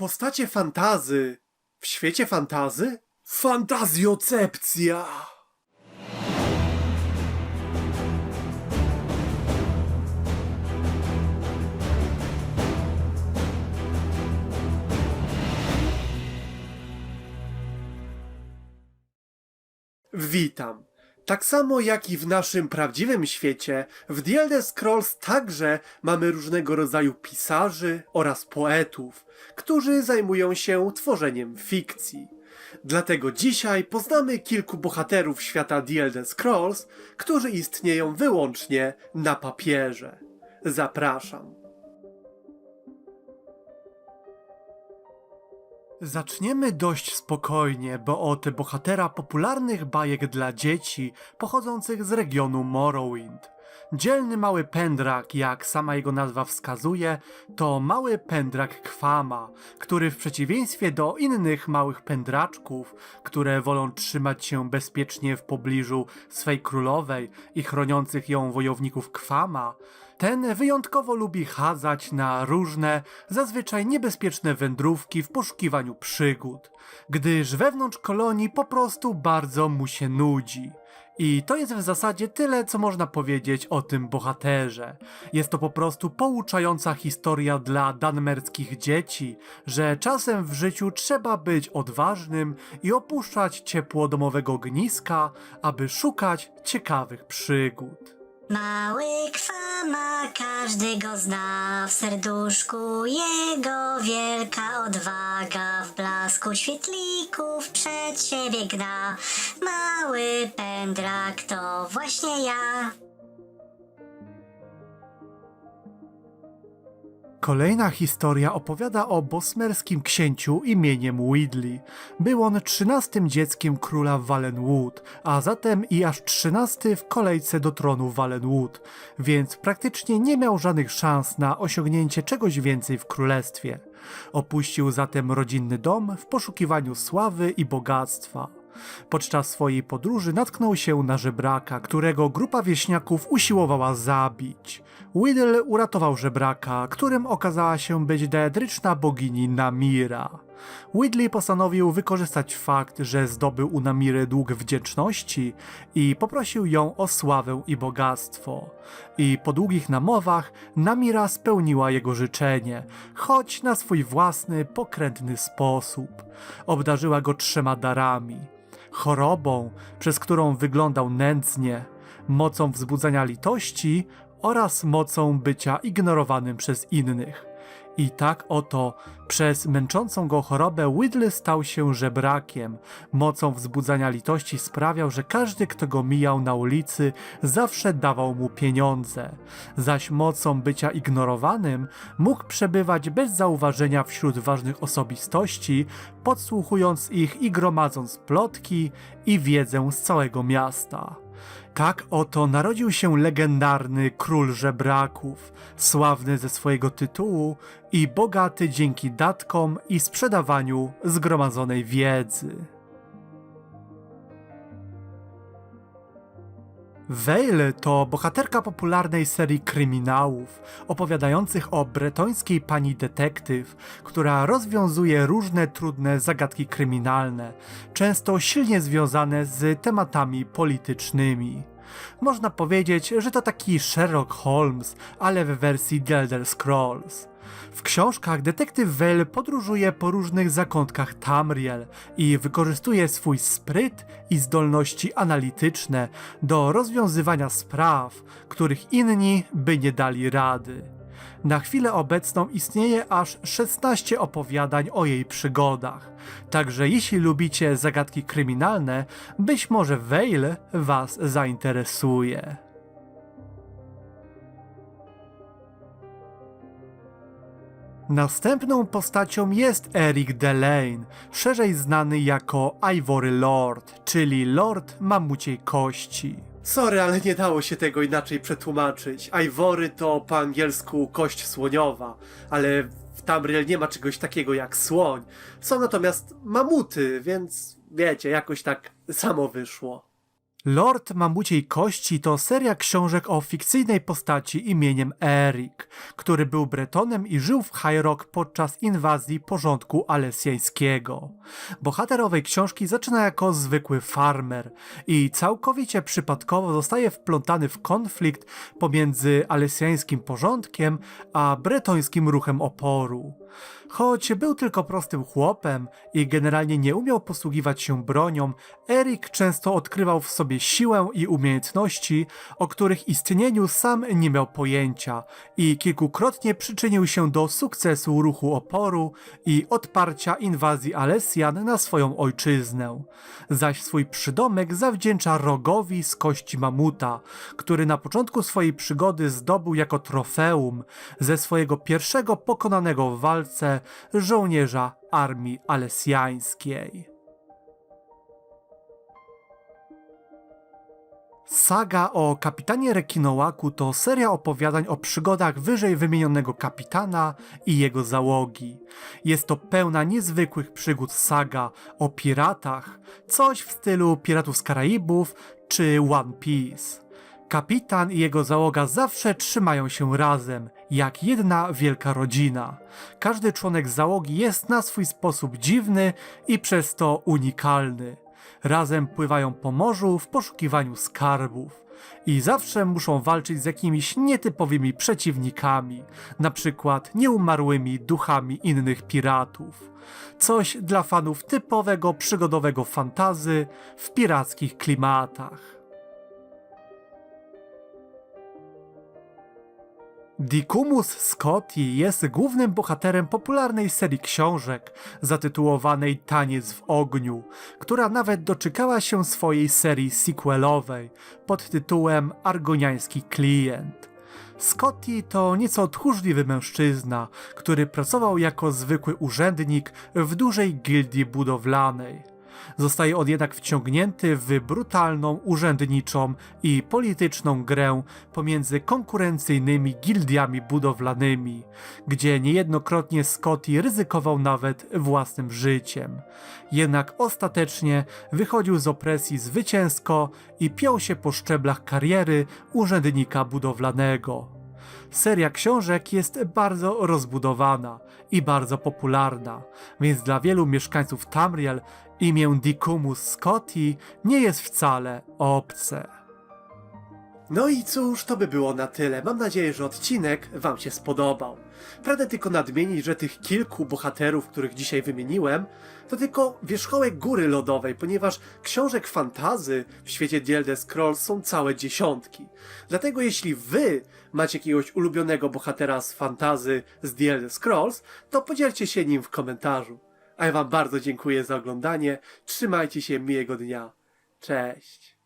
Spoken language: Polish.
Postacie fantazy w świecie fantazy? Fantazjocepcja! Witam. Tak samo jak i w naszym prawdziwym świecie, w The Elder Scrolls także mamy różnego rodzaju pisarzy oraz poetów, którzy zajmują się tworzeniem fikcji. Dlatego dzisiaj poznamy kilku bohaterów świata The Elder Scrolls, którzy istnieją wyłącznie na papierze. Zapraszam. Zaczniemy dość spokojnie, bo od bohatera popularnych bajek dla dzieci pochodzących z regionu Morrowind. Dzielny mały pędrak, jak sama jego nazwa wskazuje, to mały pędrak Kwama, który w przeciwieństwie do innych małych pędraczków, które wolą trzymać się bezpiecznie w pobliżu swej królowej i chroniących ją wojowników Kwama, ten wyjątkowo lubi chadzać na różne, zazwyczaj niebezpieczne wędrówki w poszukiwaniu przygód, gdyż wewnątrz kolonii po prostu bardzo mu się nudzi. I to jest w zasadzie tyle, co można powiedzieć o tym bohaterze. Jest to po prostu pouczająca historia dla danmerckich dzieci, że czasem w życiu trzeba być odważnym i opuszczać ciepło domowego ogniska, aby szukać ciekawych przygód. Mały kwama, każdy go zna, w serduszku jego wielka odwaga, w blasku świetlików przed siebie gna. Mały pędrak to właśnie ja. Kolejna historia opowiada o bosmerskim księciu imieniem Widley. Był on trzynastym dzieckiem króla Valenwood, a zatem i aż trzynasty w kolejce do tronu Valenwood, więc praktycznie nie miał żadnych szans na osiągnięcie czegoś więcej w królestwie. Opuścił zatem rodzinny dom w poszukiwaniu sławy i bogactwa. Podczas swojej podróży natknął się na żebraka, którego grupa wieśniaków usiłowała zabić. Whittle uratował żebraka, którym okazała się być deedryczna bogini Namira. Whitley postanowił wykorzystać fakt, że zdobył u Namiry dług wdzięczności i poprosił ją o sławę i bogactwo. I po długich namowach Namira spełniła jego życzenie, choć na swój własny, pokrętny sposób. Obdarzyła go trzema darami chorobą, przez którą wyglądał nędznie, mocą wzbudzania litości oraz mocą bycia ignorowanym przez innych. I tak oto przez męczącą go chorobę Whitley stał się żebrakiem. Mocą wzbudzania litości sprawiał, że każdy, kto go mijał na ulicy, zawsze dawał mu pieniądze. Zaś mocą bycia ignorowanym mógł przebywać bez zauważenia wśród ważnych osobistości, podsłuchując ich i gromadząc plotki i wiedzę z całego miasta. Tak oto narodził się legendarny król żebraków, sławny ze swojego tytułu i bogaty dzięki datkom i sprzedawaniu zgromadzonej wiedzy. Vale to bohaterka popularnej serii kryminałów, opowiadających o bretońskiej pani detektyw, która rozwiązuje różne trudne zagadki kryminalne, często silnie związane z tematami politycznymi. Można powiedzieć, że to taki Sherlock Holmes, ale w wersji The Elder Scrolls. W książkach detektyw Vale podróżuje po różnych zakątkach Tamriel i wykorzystuje swój spryt i zdolności analityczne do rozwiązywania spraw, których inni by nie dali rady. Na chwilę obecną istnieje aż 16 opowiadań o jej przygodach. Także jeśli lubicie zagadki kryminalne, być może Vale Was zainteresuje. Następną postacią jest Eric Delane, szerzej znany jako Ivory Lord, czyli Lord Mamuciej Kości. Sorry, ale nie dało się tego inaczej przetłumaczyć. Ivory to po angielsku kość słoniowa, ale w Tamriel nie ma czegoś takiego jak słoń. Są natomiast mamuty, więc wiecie, jakoś tak samo wyszło. Lord Mamuciej Kości to seria książek o fikcyjnej postaci imieniem Erik, który był Bretonem i żył w High Rock podczas inwazji porządku alesjańskiego. Bohater owej książki zaczyna jako zwykły farmer i całkowicie przypadkowo zostaje wplątany w konflikt pomiędzy alesjańskim porządkiem a bretońskim ruchem oporu. Choć był tylko prostym chłopem i generalnie nie umiał posługiwać się bronią, Erik często odkrywał w sobie siłę i umiejętności, o których istnieniu sam nie miał pojęcia i kilkukrotnie przyczynił się do sukcesu ruchu oporu i odparcia inwazji Alesjan na swoją ojczyznę. Zaś swój przydomek zawdzięcza rogowi z kości mamuta, który na początku swojej przygody zdobył jako trofeum ze swojego pierwszego pokonanego w walce żołnierza armii alesjańskiej. Saga o kapitanie Rekinołaku to seria opowiadań o przygodach wyżej wymienionego kapitana i jego załogi. Jest to pełna niezwykłych przygód saga o piratach, coś w stylu Piratów z Karaibów czy One Piece. Kapitan i jego załoga zawsze trzymają się razem, jak jedna wielka rodzina. Każdy członek załogi jest na swój sposób dziwny i przez to unikalny. Razem pływają po morzu w poszukiwaniu skarbów. I zawsze muszą walczyć z jakimiś nietypowymi przeciwnikami, na przykład nieumarłymi duchami innych piratów. Coś dla fanów typowego przygodowego fantazy w pirackich klimatach. Dikumus Scotti jest głównym bohaterem popularnej serii książek zatytułowanej Taniec w ogniu, która nawet doczekała się swojej serii sequelowej pod tytułem Argoniański klient. Scotty to nieco tchórzliwy mężczyzna, który pracował jako zwykły urzędnik w dużej gildii budowlanej. Zostaje on jednak wciągnięty w brutalną, urzędniczą i polityczną grę pomiędzy konkurencyjnymi gildiami budowlanymi, gdzie niejednokrotnie Scotty ryzykował nawet własnym życiem. Jednak ostatecznie wychodził z opresji zwycięsko i piął się po szczeblach kariery urzędnika budowlanego. Seria książek jest bardzo rozbudowana i bardzo popularna, więc dla wielu mieszkańców Tamriel imię Dikumus Scotti nie jest wcale obce. No i cóż, to by było na tyle. Mam nadzieję, że odcinek Wam się spodobał. Pragnę tylko nadmienić, że tych kilku bohaterów, których dzisiaj wymieniłem, to tylko wierzchołek góry lodowej, ponieważ książek fantazy w świecie The Scrolls są całe dziesiątki. Dlatego jeśli Wy macie jakiegoś ulubionego bohatera z fantazy z The Scrolls, to podzielcie się nim w komentarzu. A ja Wam bardzo dziękuję za oglądanie. Trzymajcie się miłego dnia. Cześć.